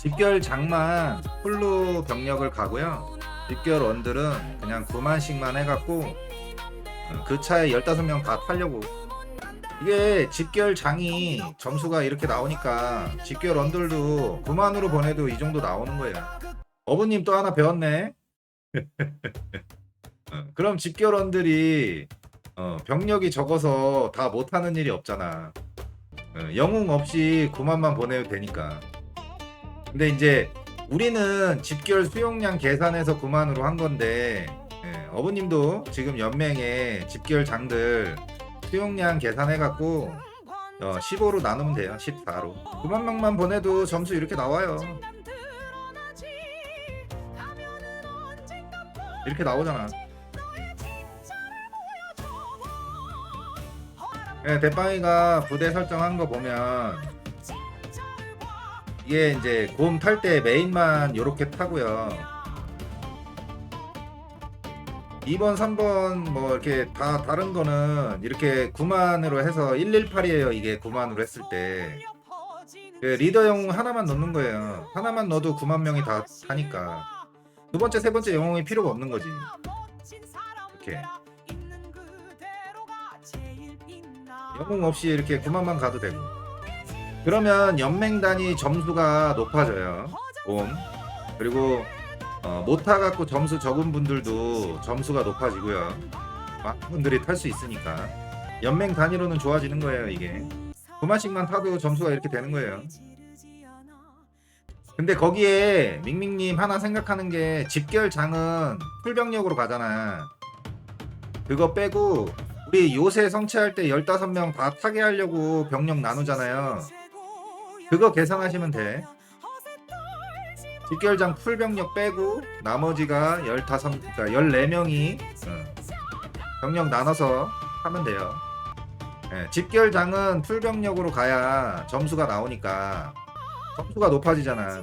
집결장만 풀로 병력을 가고요. 집결 원들은 그냥 9만씩만 해갖고 어, 그 차에 15명 다 타려고 이게 집결장이 점수가 이렇게 나오니까 집결 원들도 9만으로 보내도 이 정도 나오는 거예요. 어부님 또 하나 배웠네. 어, 그럼 집결원들이 어, 병력이 적어서 다 못하는 일이 없잖아. 어, 영웅 없이 9만만 보내도 되니까. 근데 이제 우리는 집결 수용량 계산해서 9만으로 한 건데 예, 어부님도 지금 연맹에 집결 장들 수용량 계산해갖고 어, 15로 나누면 돼요. 14로. 9만 명만 보내도 점수 이렇게 나와요. 이렇게 나오잖아. 예, 대빵이가 부대 설정한 거 보면 이게 이제 곰탈때 메인만 요렇게 타고요. 2번, 3번 뭐 이렇게 다 다른 거는 이렇게 9만으로 해서 118이에요. 이게 9만으로 했을 때. 그 리더 영웅 하나만 넣는 거예요. 하나만 넣어도 9만 명이 다 타니까. 두 번째, 세 번째 영웅이 필요가 없는 거지. 이렇게. 영웅 없이 이렇게 9만만 가도 되고. 그러면 연맹 단위 점수가 높아져요. 곰. 그리고 어, 못 타 갖고 점수 적은 분들도 점수가 높아지고요. 많은 분들이 탈 수 있으니까. 연맹 단위로는 좋아지는 거예요, 이게. 9만씩만 타도 점수가 이렇게 되는 거예요. 근데 거기에 밍밍님 하나 생각하는 게 집결장은 풀병력으로 가잖아. 그거 빼고 우리 요새 성취할 때 15명 다 타게 하려고 병력 나누잖아요. 그거 계산하시면 돼. 집결장 풀병력 빼고 나머지가 15, 그러니까 14명이 병력 나눠서 하면 돼요. 예, 집결장은 풀병력으로 가야 점수가 나오니까 점수가 높아지잖아.